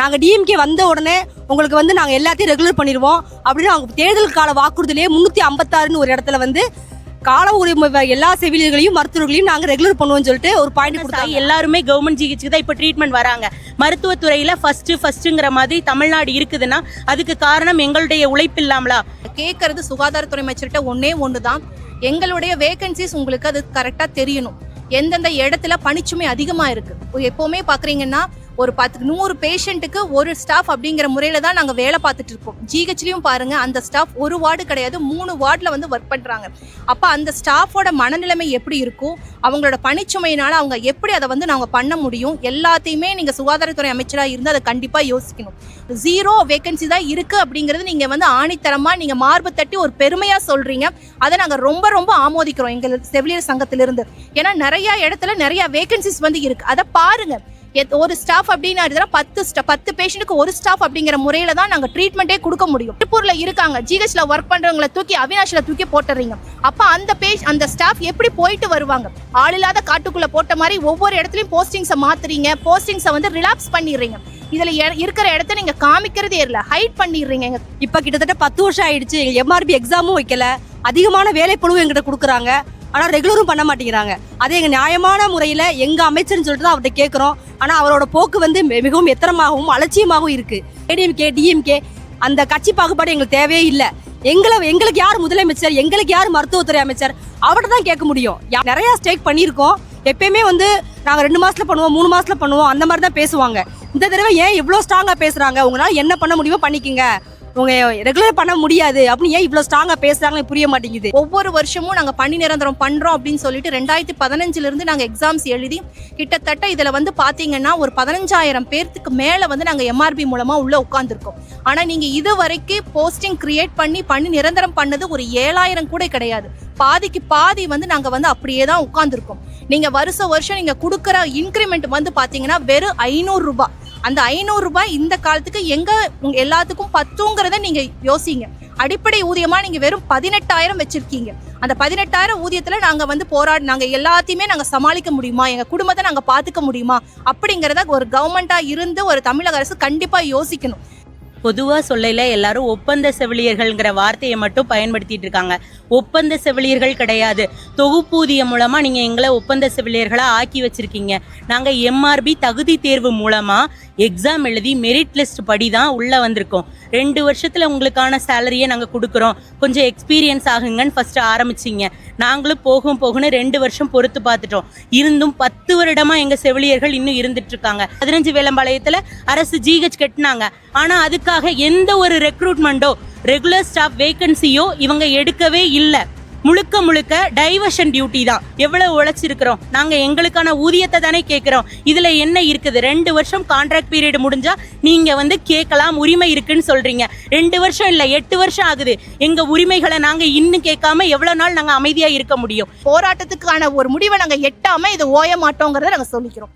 நாங்கள் டிஎம்கே வந்த உடனே உங்களுக்கு வந்து நாங்கள் எல்லாத்தையும் ரெகுலர் பண்ணிடுவோம். அப்படின்னு அவங்க தேர்தல் கால வாக்குறுதியிலேயே முந்நூற்றி ஐம்பத்தாறுன்னு ஒரு இடத்துல வந்து கால உரிமை எல்லா செவிலியர்களையும் மருத்துவர்களையும் நாங்கள் ரெகுலர் பண்ணுவோம்னு சொல்லிட்டு ஒரு பாயிண்ட் கொடுத்தாங்க. எல்லாருமே கவர்மெண்ட் ஜிஹெச்சுக்கு தான் இப்போ ட்ரீட்மெண்ட் வராங்க. மருத்துவத்துறையில ஃபர்ஸ்ட் ஃபர்ஸ்ட்ங்கிற மாதிரி தமிழ்நாடு இருக்குதுன்னா அதுக்கு காரணம் எங்களுடைய உழைப்பு இல்லாமலா கேட்கறது சுகாதாரத்துறை அமைச்சர்கிட்ட ஒண்ணே ஒன்று தான் எங்களுடைய வேகன்சிஸ் உங்களுக்கு அது கரெக்டாக தெரியணும். எந்தெந்த இடத்துல பணிச்சுமை அதிகமாக இருக்கு. எப்போவுமே பார்க்குறீங்கன்னா ஒரு பத்து நூறு பேஷண்ட்டுக்கு ஒரு ஸ்டாஃப் அப்படிங்கிற முறையில தான் நாங்கள் வேலை பார்த்துட்டு இருக்கோம். ஜிஹெச்லையும் பாருங்க அந்த ஸ்டாஃப் ஒரு வார்டு கிடையாது மூணு வார்டில் வந்து ஒர்க் பண்ணுறாங்க அப்போ அந்த ஸ்டாஃபோட மனநிலைமை எப்படி இருக்கும்? அவங்களோட பணிச்சுமையினால அவங்க எப்படி அதை வந்து நாங்கள் பண்ண முடியும்? எல்லாத்தையுமே நீங்கள் சுகாதாரத்துறை அமைச்சராக இருந்து அதை கண்டிப்பாக யோசிக்கணும். ஜீரோ வேகன்சி தான் இருக்கு அப்படிங்கிறது நீங்கள் வந்து ஆணித்தரமா நீங்கள் மார்பு தட்டி ஒரு பெருமையாக சொல்றீங்க. அதை நாங்கள் ரொம்ப ரொம்ப ஆமோதிக்கிறோம் எங்கள் செவிலியர் சங்கத்திலிருந்து. ஏன்னா நிறைய இடத்துல நிறைய வேகன்சிஸ் வந்து இருக்கு. அதை பாருங்க. ஒரு ஸ்டாஃப் அப்படின்னு பத்து பத்து பேஷண்ட்டுக்கு ஒரு ஸ்டாஃப் அப்படிங்கிற முறையில தான் நாங்க ட்ரீட்மெண்ட்டே கொடுக்க முடியும். திருப்பூர்ல இருக்காங்க. ஜிஹெச்ல ஒர்க் பண்றவங்களை தூக்கி அவினாஷ்ல தூக்கி போட்டுறீங்க. அப்ப அந்த பேஷ் அந்த ஸ்டாஃப் எப்படி போயிட்டு வருவாங்க? ஆள் இல்லாத காட்டுக்குள்ள போட்ட மாதிரி ஒவ்வொரு இடத்துலயும் போஸ்டிங்ஸை மாத்துறீங்க. போஸ்டிங்ஸை வந்து ரிலாக்ஸ் பண்ணிடுறீங்க. இதுல எ- இருக்கிற இடத்த நீங்க காமிக்கிறதே இல்ல. ஹைட் பண்ணிடுறீங்க. இப்ப இப்போ கிட்டத்தட்ட பத்து வருஷம் ஆயிடுச்சு. எம்ஆர்பி எக்ஸாமும் வைக்கல. அதிகமான வேலைப்பழுவும் எங்கிட்ட கொடுக்குறாங்க. ஆனால் ரெகுலரும் பண்ண மாட்டேங்கிறாங்க. அதே எங்கள் நியாயமான முறையில் எங்கள் அமைச்சர்னு சொல்லிட்டு தான் அவர்கிட்ட கேட்குறோம் ஆனால் அவரோட போக்கு வந்து மிகவும் எத்தனமாகவும் அலட்சியமாகவும் இருக்குது ஏடிஎம்கே டிஎம்கே அந்த கட்சி பாகுபாடு எங்களுக்கு தேவையே இல்லை. எங்களை எங்களுக்கு யார் முதலமைச்சர் எங்களுக்கு யார் மருத்துவத்துறை அமைச்சர் அவர்கிட்ட தான் கேட்க முடியும். நிறையா ஸ்டேக் ஸ்ட்ரைக் பண்ணியிருக்கோம். எப்பயுமே வந்து நாங்கள் ரெண்டு மாதத்தில் பண்ணுவோம் மூணு மாதத்தில் பண்ணுவோம் அந்த மாதிரி தான் பேசுவாங்க. இந்த தடவை ஏன் இவ்வளோ ஸ்ட்ராங்காக பேசுகிறாங்க உங்களால் என்ன பண்ண முடியுமோ பண்ணிக்கோங்க. உங்க ரெகுலர் பண்ண முடியாது அப்படின்னு ஏன் இவ்வளோ ஸ்ட்ராங்காக பேசுறாங்கன்னு புரிய மாட்டேங்குது. ஒவ்வொரு வருஷமும் நாங்க பணி நிரந்தரம் பண்றோம் அப்படின்னு சொல்லிட்டு ரெண்டாயிரத்தி பதினஞ்சுல இருந்து நாங்க எக்ஸாம்ஸ் எழுதி கிட்டத்தட்ட இதுல வந்து பாத்தீங்கன்னா ஒரு பதினஞ்சாயிரம் பேர்த்துக்கு மேல வந்து நாங்க எம்ஆர்பி மூலமா உள்ள உட்காந்துருக்கோம் ஆனா நீங்க இது வரைக்கும் போஸ்டிங் கிரியேட் பண்ணி பணி நிரந்தரம் பண்ணது ஒரு ஏழாயிரம் கூட கிடையாது. பாதிக்கு பாதி வந்து நாங்க வந்து அப்படியே தான் உட்காந்துருக்கோம் நீங்க வருஷ வருஷம் நீங்க கொடுக்குற இன்க்ரிமெண்ட் வந்து பாத்தீங்கன்னா வெறும் ஐநூறு ரூபாய். அந்த ஐநூறுரூபாய் இந்த காலத்துக்கு எங்கே உங்க எல்லாத்துக்கும் பத்துங்கிறத நீங்கள் யோசிங்க. அடிப்படை ஊதியமாக நீங்கள் வெறும் பதினெட்டாயிரம் வச்சுருக்கீங்க. அந்த பதினெட்டாயிரம் ஊதியத்தில் நாங்கள் வந்து போராடி நாங்கள் எல்லாத்தையுமே நாங்கள் சமாளிக்க முடியுமா? எங்கள் குடும்பத்தை நாங்கள் பார்த்துக்க முடியுமா? அப்படிங்கிறத ஒரு கவர்மெண்ட்டாக இருந்து ஒரு தமிழக அரசு கண்டிப்பாக யோசிக்கணும். பொதுவாக சொல்லல எல்லாரும் ஒப்பந்த செவிலியர்கள்ங்கிற வார்த்தையை மட்டும் பயன்படுத்திட்டு இருக்காங்க. ஒப்பந்த செவிலியர்கள் கிடையாது. தொகுப்பூதியம் மூலமாக நீங்கள் எங்களை ஒப்பந்த செவிலியர்களாக ஆக்கி வச்சுருக்கீங்க. நாங்கள் எம்ஆர்பி தகுதி தேர்வு மூலமாக எக்ஸாம் எழுதி மெரிட் லிஸ்ட் படி தான் உள்ளே வந்திருக்கோம். ரெண்டு வருஷத்தில் உங்களுக்கான சேலரியை நாங்கள் கொடுக்குறோம். கொஞ்சம் எக்ஸ்பீரியன்ஸ் ஆகுங்கன்னு ஃபஸ்ட்டு ஆரம்பிச்சிங்க. நாங்களும் போகும் போகும்னு ரெண்டு வருஷம் பொறுத்து பார்த்துட்டோம். இருந்தும் பத்து வருடமா எங்க செவிலியர்கள் இன்னும் இருந்துட்டு இருக்காங்க பதினஞ்சு வேலம்பாளையத்தில் அரசு ஜிஹெச் கட்டினாங்க. ஆனா அதுக்காக எந்த ஒரு ரெக்ரூட்மெண்ட்டோ ரெகுலர் ஸ்டாஃப் வேகன்சியோ இவங்க எடுக்கவே இல்லை. முழுக்க முழுக்க டைவர்ஷன் டியூட்டி தான். எவ்வளவு உழைச்சிருக்கிறோம்? நாங்க எங்களுக்கான ஊதியத்தை தானே கேட்கிறோம். இதுல என்ன இருக்குது? ரெண்டு வருஷம் கான்ட்ராக்ட் பீரியட் முடிஞ்சா நீங்க வந்து கேட்கலாம் உரிமை இருக்குன்னு சொல்றீங்க. ரெண்டு வருஷம் இல்ல எட்டு வருஷம் ஆகுது. எங்க உரிமைகளை நாங்க இன்னும் கேட்காம எவ்வளவு நாள் நாங்க அமைதியா இருக்க முடியும்? போராட்டத்துக்கான ஒரு முடிவை நாங்க எட்டாம இது ஓய மாட்டோங்கிறத நாங்க சொல்லிக்கிறோம்.